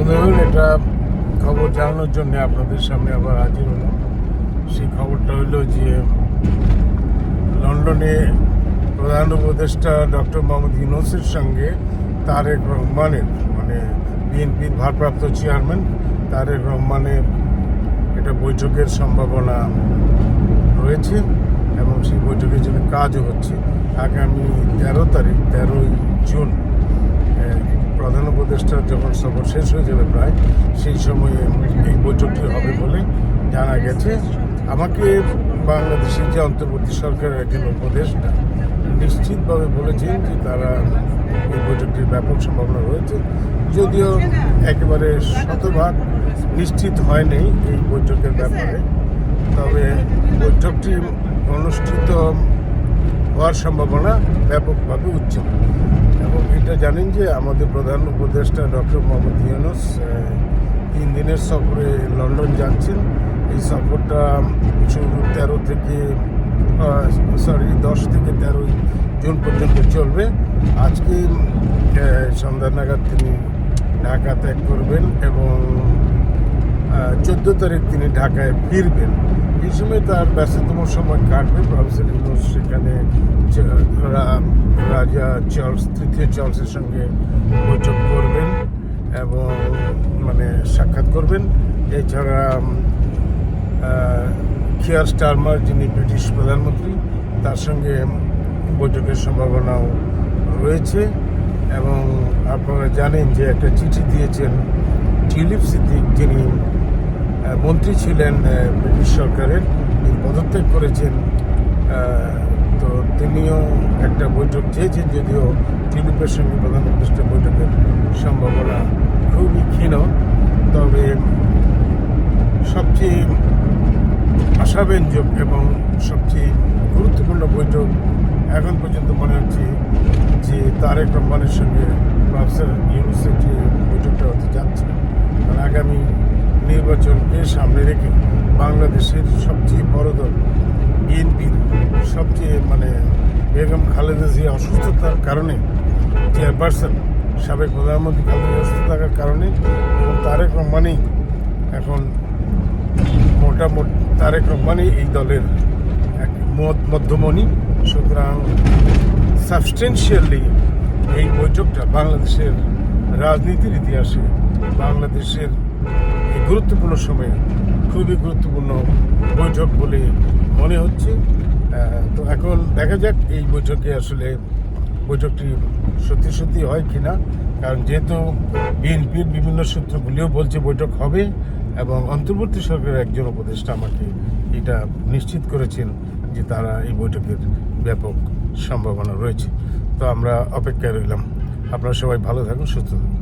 বন্ধুগণ একটা খবর জানানোর জন্য আপনাদের সামনে আবার হাজির হলাম। সেই খবরটা হলো যে, লন্ডনে প্রধান উপদেষ্টা ডক্টর মোহাম্মদ ইউনুসের সঙ্গে তারেক রহমানের মানে বিএনপির ভারপ্রাপ্ত চেয়ারম্যান তারেক রহমানের এটা বৈঠকের সম্ভাবনা রয়েছে এবং সেই বৈঠকের জন্য কাজও হচ্ছে। আগামী তেরো তারিখ, তেরোই জুন প্রধান উপদেষ্টার যখন সফর শেষ হয়ে যাবে প্রায়, সেই সময়ে এই বৈঠকটি হবে বলে জানা গেছে। আমাকে বাংলাদেশের যে অন্তর্বর্তী সরকারের একজন উপদেষ্টা নিশ্চিতভাবে বলেছেন যে তারা এই বৈঠকটির ব্যাপক সম্ভাবনা রয়েছে। যদিও একেবারে শতভাগ নিশ্চিত হয়নি এই বৈঠকের ব্যাপারে, তবে বৈঠকটি অনুষ্ঠিত হওয়ার সম্ভাবনা ব্যাপকভাবে এবং এটা জানেন যে আমাদের প্রধান উপদেষ্টা ডক্টর মোহাম্মদ ইউনুস তিন দিনের সফরে লন্ডন যাচ্ছেন। এই সফরটা তেরো থেকে সরি দশ থেকে তেরোই জুন পর্যন্ত চলবে। আজকে সন্ধ্যা নাগাদ তিনি ঢাকা ত্যাগ করবেন এবং চোদ্দ তারিখ তিনি ঢাকায় ফিরবেন। এই সময় তার ব্যস্ততম সময় কাটবে। প্রফেসর ইউনুস সেখানে চার্লস তৃতীয় চার্লসের সঙ্গে বৈঠক করবেন এবং মানে সাক্ষাৎ করবেন। এছাড়া কিয়ার স্টারমার যিনি ব্রিটিশ প্রধানমন্ত্রী, তার সঙ্গে বৈঠকের সম্ভাবনাও রয়েছে এবং আপনারা জানেন যে একটা চিঠি দিয়েছেন টিউলিপ সিদ্দিক, যিনি মন্ত্রী ছিলেন ব্রিটিশ সরকারের। তিনি পদত্যাগ করেছেন তো তিনিও একটা বৈঠক চেয়েছেন যদিও টিউলিপের সঙ্গে প্রধান বৈঠকের সম্ভাবনা খুবই ক্ষীণ। তবে সবচেয়ে আশাব্যঞ্জক এবং সবচেয়ে গুরুত্বপূর্ণ বৈঠক এখন পর্যন্ত মনে হচ্ছে যে তারেক রহমানের সঙ্গে প্রফেসর ইউনুসের যে বৈঠকটা হতে যাচ্ছে আগামী নির্বাচনকে সামনে রেখে বাংলাদেশের সবচেয়ে বড় দল বিএনপির সবচেয়ে মানে বেগম খালেদা জিয়া অসুস্থতার কারণে চেয়ারপারসন সাবেক প্রধানমন্ত্রী খালেদা অসুস্থ থাকার কারণে এবং তারেক রহমানই এখন মোটামুটি তারেক রহমানই এই দলের এক মধ্যমণি। সুতরাং সাবস্টেন্সিয়ালি এই বৈঠকটা বাংলাদেশের রাজনীতির ইতিহাসে বাংলাদেশের এই গুরুত্বপূর্ণ সময়ে খুবই গুরুত্বপূর্ণ বৈঠক বলে মনে হচ্ছে। তো এখন দেখা যাক এই বৈঠকে আসলে বৈঠকটি সত্যি সত্যি হয় কি না কারণ যেহেতু বিএনপির বিভিন্ন সূত্রগুলিও বলছে বৈঠক হবে এবং অন্তর্বর্তী সরকারের একজন উপদেষ্টা আমাকে এটা নিশ্চিত করেছেন যে তারা এই বৈঠকের ব্যাপক সম্ভাবনা রয়েছে। তো আমরা অপেক্ষায় রইলাম। আপনারা সবাই ভালো থাকুন, সুস্থ থাকুন।